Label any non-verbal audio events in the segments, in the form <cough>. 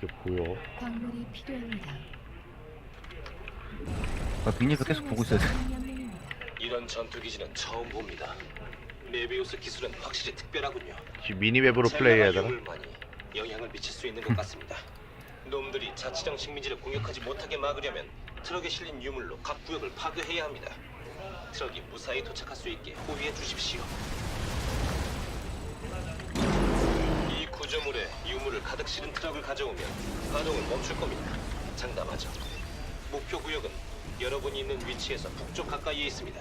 그게 보여. 광물이 필요합니다. 아, 빅리가 계속 보고 있어야 돼. <laughs> 이런 전투 기지는 처음 봅니다. 메비우스 기술은 확실히 특별하군요. 지금 미니맵으로 플레이해야 되나? 유물만이 영향을 미칠 수 있는 것 같습니다. 놈들이 자치령 식민지를 공격하지 못하게 막으려면 트럭에 실린 유물로 각 구역을 파괴해야 합니다. 트럭이 무사히 도착할 수 있게 호위해 주십시오. 구조물에 유물을 가득 실은 트럭을 가져오면 가동을 멈출 겁니다. 장담하죠. 목표 구역은 여러분이 있는 위치에서 북쪽 가까이에 있습니다.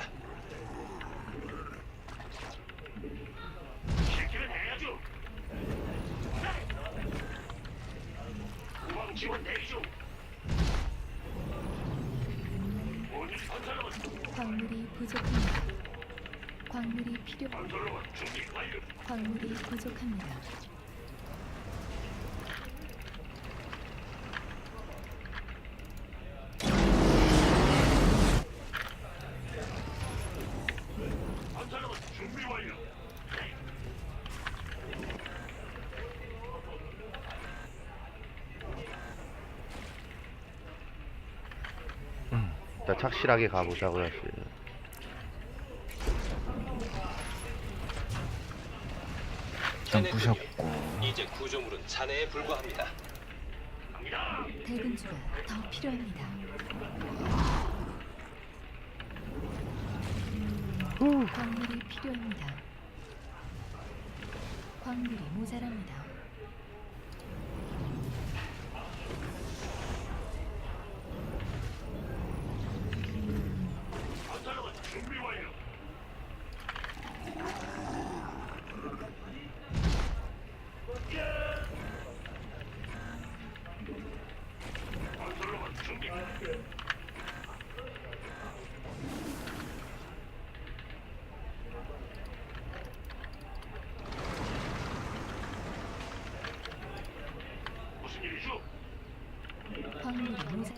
광물이 부족합니다. 광물이 필요. 광물이 부족합니다. 일단 착실하게 가보자고요. 씨. 일단. 부셨고. 이제 구조물은 잔해에 불과합니다. 대군주가 더 필요합니다. 광물이 필요합니다. 광물이 모자랍니다. 광물이 모자.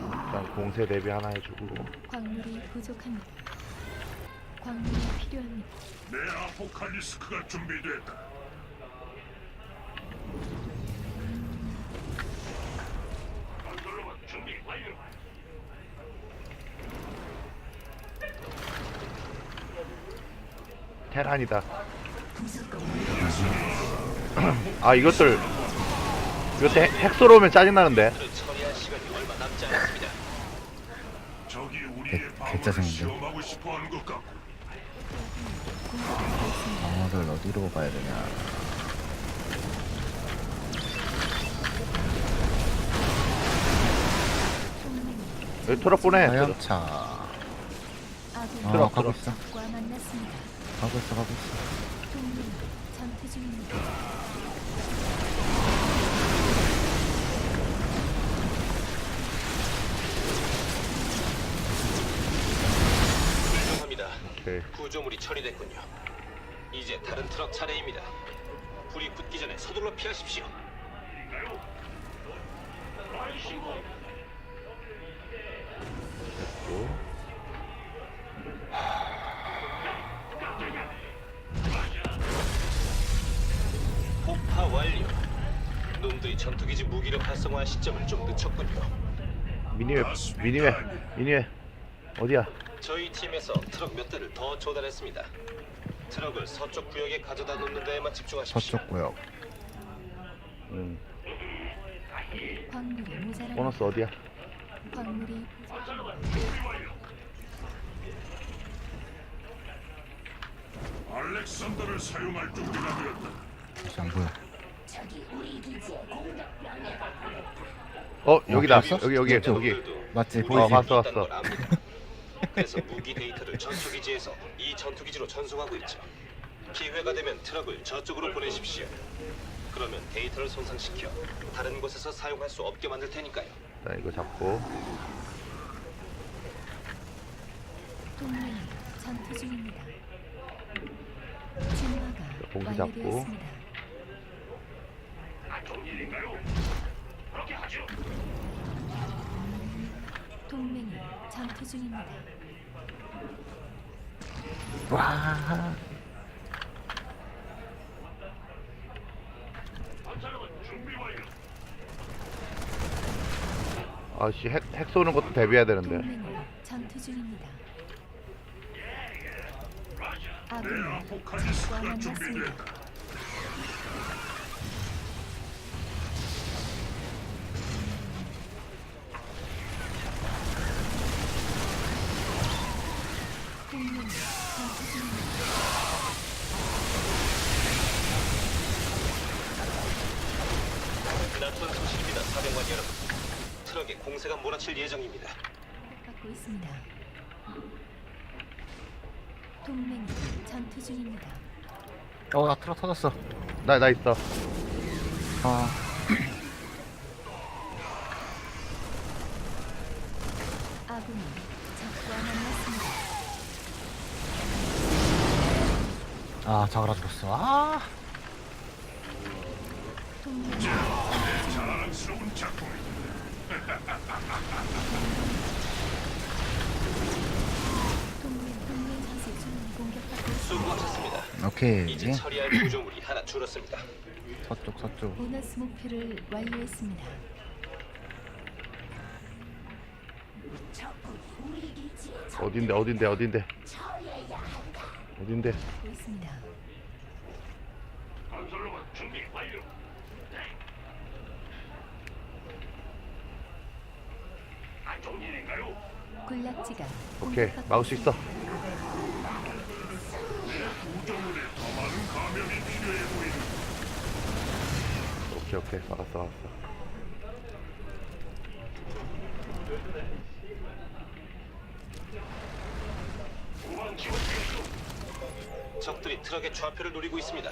일단 공세 대비 하나 해주고. 광물이 부족합니다. 광물이 필요합니다. 내 아포칼리스크가 준비됐다. 테란이다. <clears throat> 아 이것들 이것도 핵- 핵소로 오면 짜증나는데. 그를 처리할 시간이 얼마 남지 않았습니다. 적이 우리의 개- 개짜증인데. 방어를 어디로 가야 되냐. 여기 트럭 보내. 화염차. 아군 어, 들어, 가고 들어. 있어. 과 만났습니다. 가고 있어, 가고 있어. 동맹 전투 중입니다. 훌륭합니다. 오케이. 구조물이 처리됐군요. 이제 다른 트럭 차례입니다. 불이 붙기 전에 서둘러 피하십시오. 또. 폭파 완료. 놈들이 전투기지 무기력 활성화 시점을 좀 늦췄군요. 미니맵 미니맵 미니맵 어디야? 저희 팀에서 트럭 몇 대를 더 조달했습니다. 트럭을 서쪽 구역에 가져다 놓는 데에만 집중하십시오. 서쪽 구역. 음 광물이. 보너스 어디야? 광물이 알렉산더를 사용할 준비가 되었다. 안 보여. 어 여기다 봤어? 여기 여기 저쪽. 여기 맞지, 우리 보이지? 봤어, 있다는 봤어. 걸 압니다. 그래서 무기 데이터를 전투기지에서 이 전투기지로 전송하고 있죠. 기회가 되면 트럭을 저쪽으로 보내십시오. 그러면 데이터를 손상시켜 다른 곳에서 사용할 수 없게 만들 테니까요. 자 이거 잡고 동맹 전투 중입니다. 진화가 공기 잡고. 완료되었습니다. 동맹이 잠투 중입니다. 와. 아씨 핵, 핵 쏘는 것도 대비해야 되는데 동맹이 전투 중입니다. 아군이 왕을 만났습니다. 나쁜 소식입니다, 사령관 여러분. 트럭에 공세가 몰아칠 예정입니다. 받고 있습니다. 동맹이 전투 중입니다. 어나 트럭 터졌어 나 나 있어 아 아군이 적과 만났습니다. 아, 자그라 죽었어 아. 수고하셨습니다. 오케이 이제 처리할 구조물이 하나 줄었습니다. 서쪽 서쪽 보너스 목표를 완료했습니다. 어딘데 어딘데 어딘데 어딘데 있습니다. 건설로만 준비 완료. 안 좋은 일인가요? 군락지가 오케이 공격받고 막을 수 있어 구조물에 더 많은 감염이 필요해 보이는 오케이 오케이 막았어 막았어 우방 지원 필수. 적들이 트럭의 좌표를 노리고 있습니다.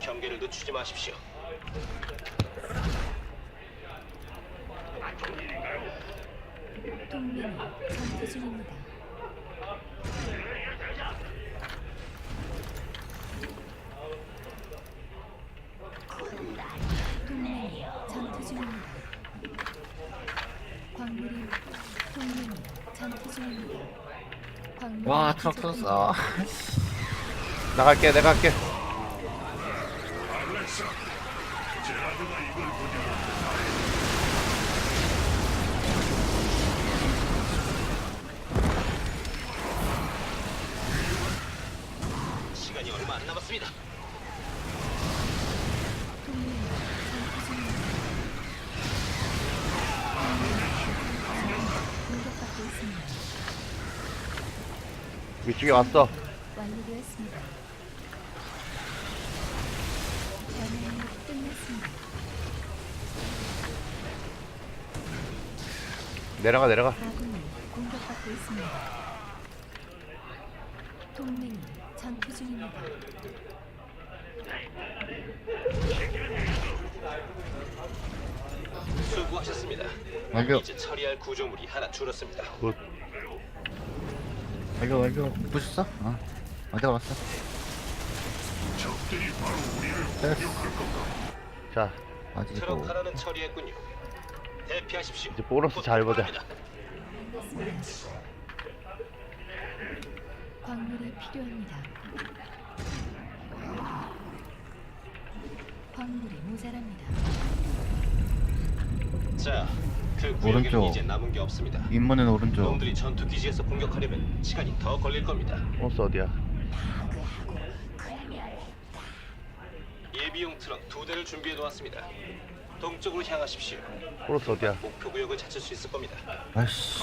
경계를 늦추지 마십시오. 안 좋은 일인가요? 동맹이 전투 중입니다. 동맹이 전투 중입니다. 광물이 동맹이 전투 중입니다. 광물이 와 트럭 부족합니다. 터졌어 나갈게 내가 할게 시간이 얼마 안. 위쪽에 왔어 완료되었습니다. 변형이 끝났습니다. 내려가 내려가 아군이 공격받고 있습니다. 동맹이 전투 중입니다. 수고하셨습니다. 완료 이제 처리할 구조물이 하나 줄었습니다. 굿 완료 완료 부셨어? 어 어디가 왔어? 자 아직도 트럭 하나는 처리했군요. 대피하십시오. 이제 보너스 잘 보자. 광물이 필요합니다. 광물이 모자랍니다. 자, 그 구역에는 오른쪽. 이제 남은 게 없습니다. 임무는 오른쪽 놈들이 전투 기지에서 공격하려면 시간이 더 걸릴 겁니다. 보너스 어디야 예비용 트럭 두 대를 준비해 놓았습니다. 동쪽으로 향하십시오. 보너스 어디야 목표 구역을 찾을 수 있을 겁니다. 아이씨.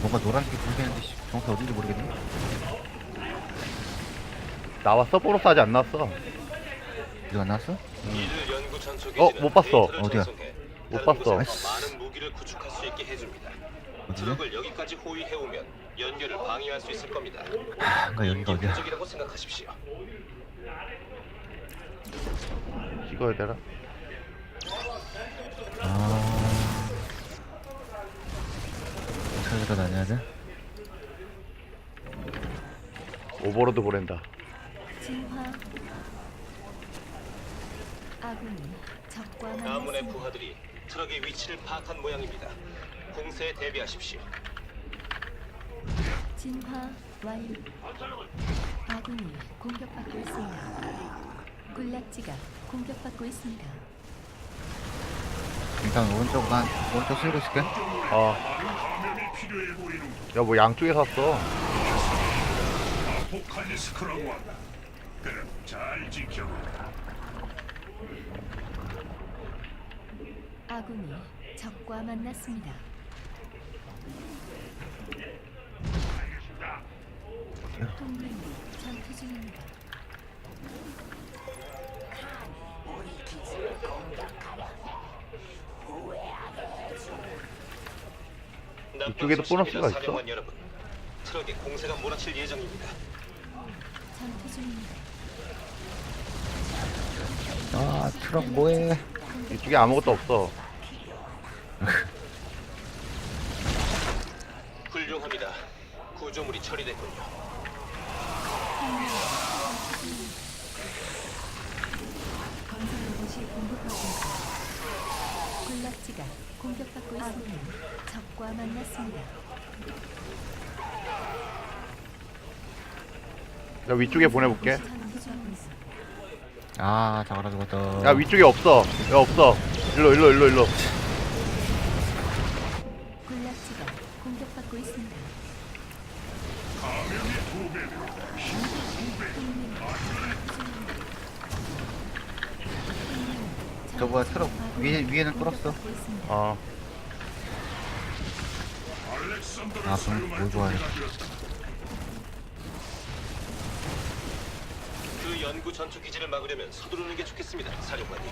뭔가 노란색이 보이는데 씨, 정확히 어딘지 모르겠네 나왔어 보너스 아직 안 나왔어 이거 안 나왔어? 연구 전투 어, 못 봤어. 어디야? 못 봤어. 곳에서 많은 무기를 구축할 수 있게 해줍니다. 어디지? 트럭을 여기까지 호위해 오면 연결을 방해할 수 있을 겁니다. 아 여기가 어디야 부족이라고 생각하십시오. 찍어야 되나 아 찾으러 다녀야 돼? 오버로드 보낸다 진화 아군이 적과 만났습니다. 부하들이 트럭의 위치를 파악한 모양입니다. 공세에 대비하십시오. 진화 완료. 아군이 공격받고 있습니다. 군락지가 공격받고 있습니다. 일단 오른쪽 난 오른쪽 쓸고 있을게 어. 감염이 필요해 보이는 야뭐 양쪽에 샀어. 아포칼리스크라고 한다. 그럼 잘 지켜봐. 아군이 적과 만났습니다. 중입니다. 이쪽에도 보너스가 있어? 사령관 여러분, 트럭에 공세가 몰아칠 예정입니다. 아 트럭 뭐해 이쪽에 아무것도 없어. 훌륭합니다. 구조물이 처리됐군요. 건설 로봇이 공격받고 있습니다. 군락지가 공격받고 있습니다. 적과 만났습니다. 야 위쪽에 보내볼게. 아 잡아라 죽었다 야 위쪽에 없어. 야 없어. 일로 일로 일로 일로. 군락지가 공격받고 있습니다. 감염이 두 배로 저 뭐야, 트럭 위에- 위에는 끌었어. 어. 아 그럼 사용할 뭘 좋아해. 그 연구 전투 기지를 막으려면 서두르는 게 좋겠습니다, 사령관님.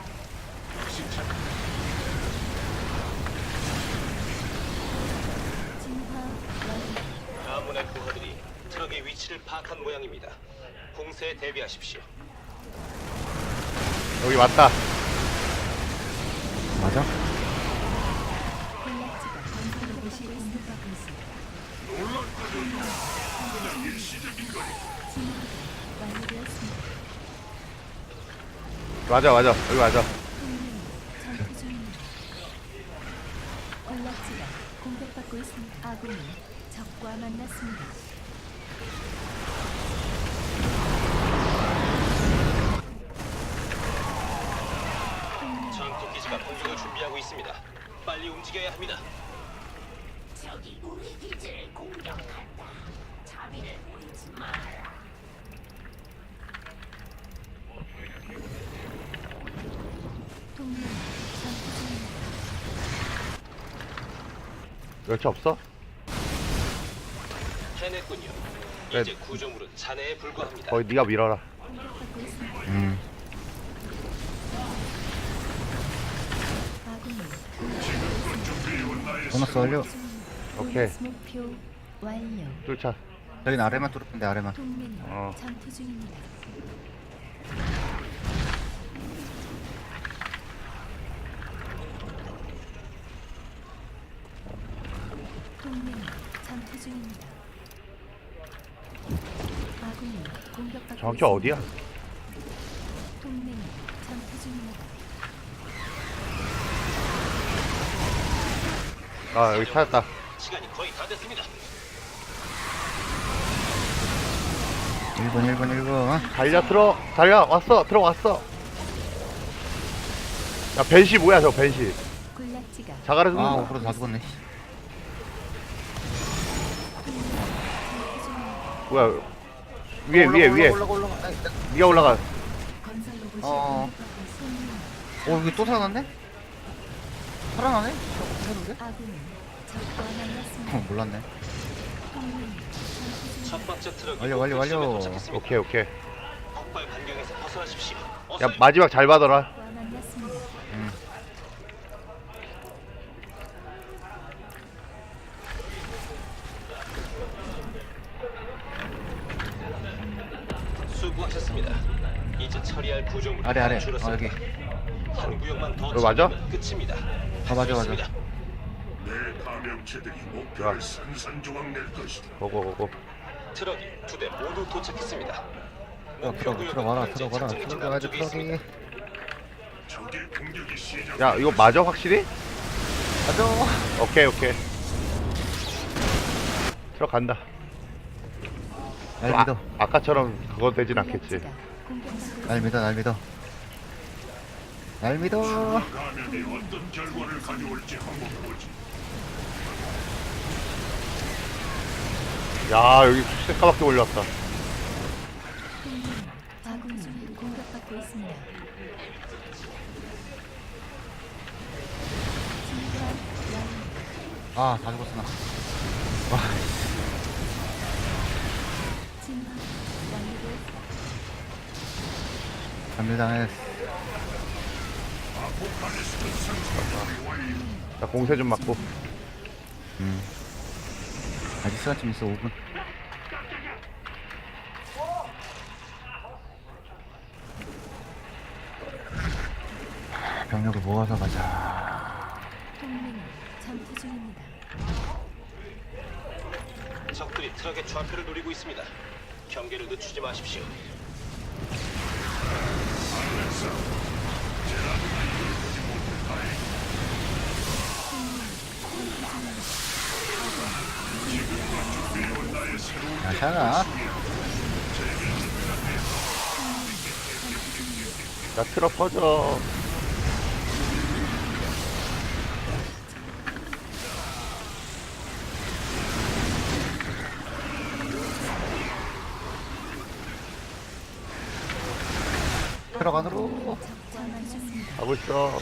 아문의 부하들이 트럭의 위치를 파악한 모양입니다. 공세에 대비하십시오. 여기 왔다. 맞아? 맞아 맞아. 여기 맞아. 동맹이 전투 중입니다. 군락지가 공격받고 있습니다. 아군이 적과 만났습니다. 전투 기지가 공격을 준비하고 있습니다. 빨리 움직여야 합니다. 동맹이 전투 중입니다. 열차 없어? 해냈군요. 네. 이제 구조물은 잔해에 불과합니다. 거기 네가 밀어라. 음 보너스 완료 오케이. 목표 완료. 뚫자. 여긴 아래만 뚫었는데 아래만 동맹이 어. 전투 중입니다. 동맹이 전투 중입니다. 아군이 공격받고 정확히 있습니다. 어디야? 동맹이 전투 중입니다. 아 여기 찾았다. 시간이 거의 다 됐습니다. 1분 1분 1분 달려 들어. 달려 왔어. 들어왔어. 야 벤시 뭐야 저 벤시. 군락지가 자가라 아 죽는다. 오프로 다 죽었네 전투 중입니다. 뭐야? 위에 위에 위에. 올라가 올라가 올라가 네가 올라가. 건설 로봇이 어. 공격받고 있습니다. 어 여기 또 살아났네? 살아나네? 아군이 적과 만났습니다. 어 몰랐네 동맹이. 첫 번째 트럭이 완료, 완료, 지점에 완료. 도착했습니다. 오케이 오케이. 폭발 반경에서 벗어나십시오. 야 어서 마지막 잘 받아라. 만났습니다. 음. 수고하셨습니다. 이제 처리할 구조물이 아래 아래 어. 여기 한 구역만 더 이거 맞아? 처리하면 끝입니다. 아, 맞아, 맞아. 내 감염체들이. 목표를 산산조각 낼 것이다. 고고 고고. 트럭이 두 대 모두 도착했습니다. 야 들어 들어가라 들어가라 들어가야지 트럭이 적의 공격이 시작. 야 이거 맞아 확실히? 가자 오케이 오케이. 들어간다. 날 아, 믿어 아까처럼 그거 되진 않겠지. 날 믿어 날 믿어 날 믿어. 감염이 어떤 결과를 가져올지 한번 보지. 야 여기 새까맣게 아군 공격받고 있습니다. 완료. 아, 다 죽었어, 나. 와, 진화. 감밀당했어. 자 공세 좀 맞고 음. 아직 시간 좀 있어, 5분. 병력을 모아서 가자. 동맹 전투 중입니다. 적들이 트럭의 좌표를 노리고 있습니다. 경계를 늦추지 마십시오. 야, 샤나. 자 트럭 퍼져 트럭 안으로. 하고 있어.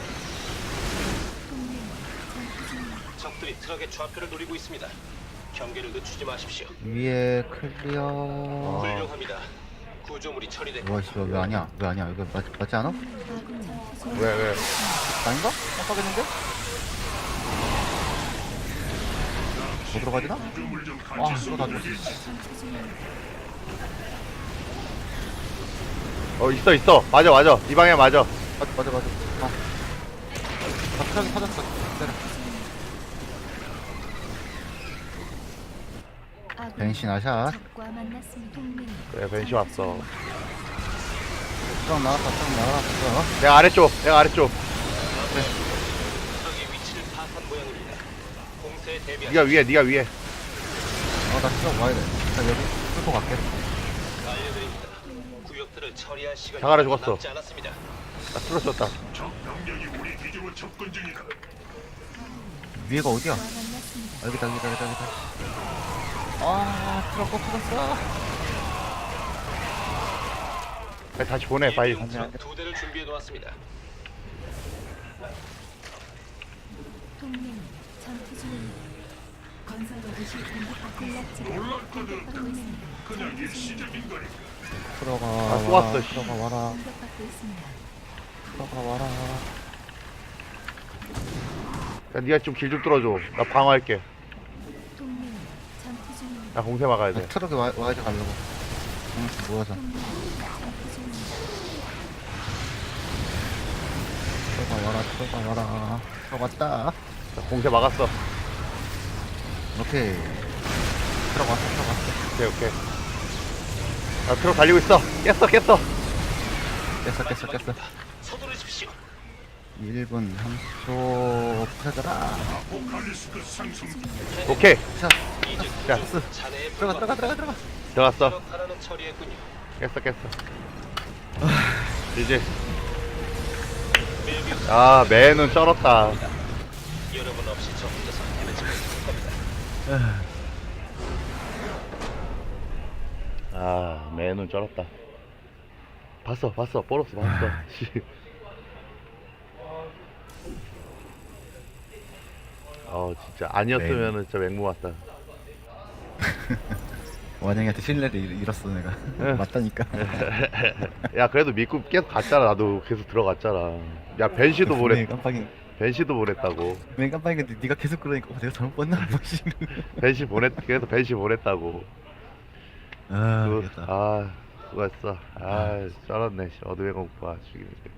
적들이 트럭의 좌표를 노리고 있습니다. 경계를 늦추지 마십시오. 위에 클리어. 훌륭합니다. 구조물이 처리됐고 와, 씨발, 왜 아니야? 왜 아니야? 이거 맞, 맞지 않아? 왜 왜? 아닌가? 깜빡했는데? 못 들어가지나? 구조물 좀 와, 이거 다 중입니다. 어 있어 있어 맞아 맞아 이 방향 맞아 맞아, 맞아, 맞아. 어. 아, 트럭이 터졌어. 기다려. 동맹 그래 벤시 왔어 트럭 나갔다, 트럭 나갔어. 내가 아래쪽 내가 아래쪽 대비한 네가 위에 네가 위에 어, 나 트럭 와야 돼. 일단 여기 뚫고 갈게. 알려드립니다. 구역들을 처리할 시간이 자가라 죽었어. 나 중이다. 위에가 어디야? 아, 여기다, 여기다, 여기다, 여기다. 아, 트럭 꼭 터졌어. 빨리 다시 보내 빨리 일용 트럭 두 대를 준비해 놓았습니다. 동맹 전투 중입니다. 건설 로봇이 공격받고 군락지가 공격받고 있습니다. 그냥 일시적인 거니까. 트럭아, 아, 또 와라. 왔어, 씨. 트럭아, 와라. 공격받고 있습니다. 트럭아, 와라. 야 네가 좀 길 좀 뚫어줘 나 방어할게 전투 중입니다. 나 공세 막아야 아, 돼 트럭에 와, 와야지 가려고. 응, 모아서. 트럭아, 와라, 트럭아, 와라. 트럭 왔다. 나 공세 막았어 오케이. 트럭 왔어, 트럭 왔어. 오케이 오케이 나 트럭 달리고 있어 깼어 깼어 깼어, 깼어, 깼어. 서두르십시오. 1분 30초 부서져라. 아포칼리스크 상승. 오케이 자, 이제 야, 들어가, 들어가. 들어가, 들어가. 들어갔어. 깼어 깼어 이제 메비우스 아 매는 쩔었다 여러분 없이 저 혼자서 해내지 못할 겁니다. 아 매는 쩔었다 봤어 봤어 보너스 봤어 씨. 어 진짜 아니었으면은 진짜 맹무 왔다 <laughs> 원영이한테 신뢰를 잃- 잃었어, 내가. 응. 맞다니까. <laughs> 야 그래도 믿고 계속 갔잖아 나도 계속 들어갔잖아 야 벤시도 분명히 보냈 깜빡이. 벤시도 보냈다고 분명히 깜빡이인데 네가 계속 그러니까 어, 내가 잘못 봤나? 뭐 씨. 벤시 보냈 그래서 벤시 보냈다고 아, 그, 알겠다. 아 수고했어 아 쩔었네 씨. 어둠의 공포가 죽이는 게